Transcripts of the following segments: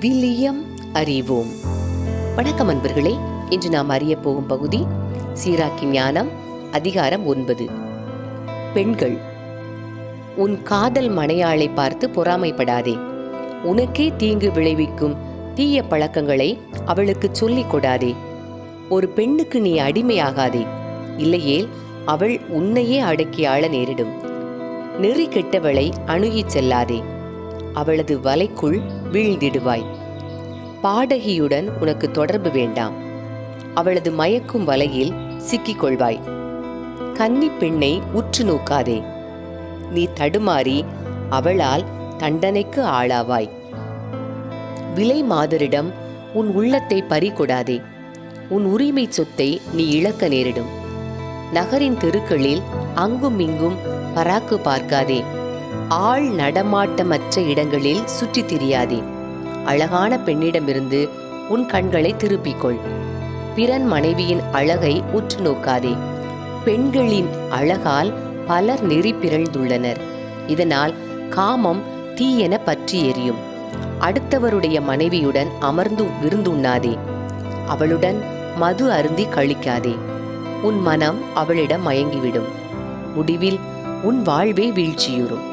விவிலியம் அறிவோம். வணக்கம் அன்பர்களே இன்று நாம் அறிய போகும் பகுதி சீராக்கி ஞானம் அதிகாரம் ஒன்பது. பெண்கள் உன் காதல் மனையாளை பார்த்து பொறாமைப்படாதே. உனக்கே தீங்கு விளைவிக்கும் தீய பழக்கங்களை அவளுக்கு சொல்லிக் கொடாதே. ஒரு பெண்ணுக்கு நீ அடிமையாகாதே. இல்லையேல் அவள் உன்னையே அடக்கி ஆள நேரிடும். நெறி கெட்டவளை அணுகிச் செல்லாதே. அவளது வலைக்குள் வீழ்ந்திடுவாய். பாடகியுடன் உனக்கு தொடர்பு வேண்டாம். அவளது மயக்கும் வலையில் சிக்கிக் கொள்வாய் கன்னி பெண்ணை உற்று நோக்காதே. நீ தடுமாறி அவளால் தண்டனைக்கு ஆளாவாய். விலை மாதரிடம் உன் உள்ளத்தை பறிகொடாதே. உன் உரிமை சொத்தை நீ இழக்க நேரிடும். நகரின் தெருக்களில் அங்கும் இங்கும் பராக்கு பார்க்காதே. ஆள் நடமாட்டமற்ற இடங்களில் சுற்றித் திரியாதே. அழகான பெண்ணிடமிருந்து உன் கண்களை திருப்பிக்கொள். பிறன் மனைவியின் அழகை உற்று நோக்காதே. பெண்களின் அழகால் பலர் நெறி பிறழ்ந்துள்ளனர். இதனால் காமம் தீயென பற்றி எரியும். அடுத்தவருடைய மனைவியுடன் அமர்ந்து விருந்துண்ணாதே. அவளுடன் மது அருந்தி கழிக்காதே. உன் மனம் அவளிடம் மயங்கிவிடும். முடிவில் உன் வாழ்வே வீழ்ச்சியுறும்.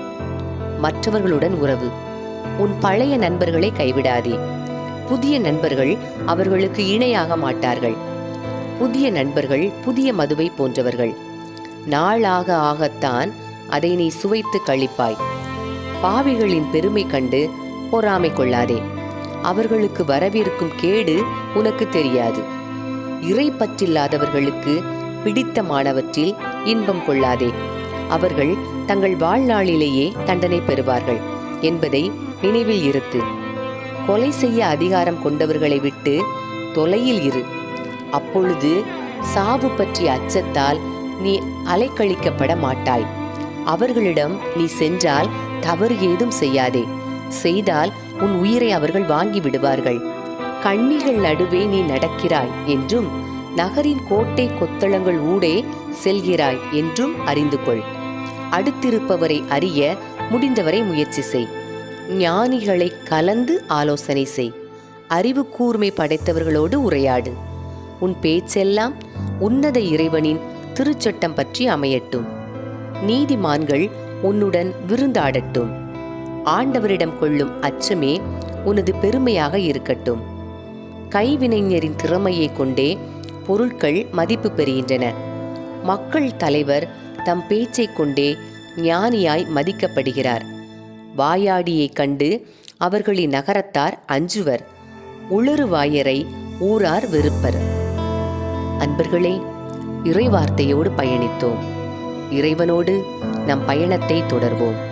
மற்றவர்களுடன் உறவு. உன் பழைய நண்பர்களை கைவிடாதே. புதிய நண்பர்கள் அவர்களுக்கு இணையாக மாட்டார்கள். புதிய நண்பர்கள் புதிய மதுவை போன்றவர்கள். நாளாக ஆகத்தான் அதை நீ சுவைத்து கழிப்பாய். பாவிகளின் பெருமை கண்டு பொறாமை கொள்ளாதே. அவர்களுக்கு வரவிருக்கும் கேடு உனக்கு தெரியாது. இறை பற்றில்லாதவர்களுக்கு பிடித்தமானவற்றில் இன்பம் கொள்ளாதே. அவர்கள் தங்கள் வாழ்நாளிலேயே தண்டனை பெறுவார்கள் என்பதை நினைவில் இருத்து கொலை செய்ய அதிகாரம் கொண்டவர்களை விட்டு தொலையில் இரு. அப்பொழுது சாவு பற்றிய அச்சத்தால் நீ அலைக்கழிக்கப்பட மாட்டாய். அவர்களிடம் நீ சென்றால் தவறு ஏதும் செய்யாதே. செய்தால் உன் உயிரை அவர்கள் வாங்கி விடுவார்கள். கண்ணிகள் நடுவே நீ நடக்கிறாய் என்றும் நகரின் கோட்டை கொத்தளங்கள் ஊடே செல்கிறாய் என்றும் அறிந்து கொள் அடுத்திருப்பவரை அறிய முடிந்தவரை முயற்சி செய். ஞானிகளை கலந்து ஆலோசனை செய். அறிவு கூர்மை படைத்தவர்களோடு உரையாடு. உன் பேச்செல்லாம் உன்னத இறைவனின் திருச்சட்டம் பற்றி அமையட்டும். நீதிமான்கள் உன்னுடன் விருந்தாடட்டும். ஆண்டவரிடம் கொள்ளும் அச்சமே உனது பெருமையாக இருக்கட்டும். கைவினைஞரின் திறமையை கொண்டே பொருட்கள் மதிப்பு பெறுகின்றன. மக்கள் தலைவர் தம் பேச்சைக் கொண்டே ஞானியாய் மதிக்கப்படுகிறார். வாயாடியைக் கண்டு அவர்களின் நகரத்தார் அஞ்சுவர். உளறுவாயரை ஊரார் வெறுப்பர். அன்பர்களே இறைவார்த்தையோடு பயணித்தோம். இறைவனோடு நம் பயணத்தை தொடர்வோம்.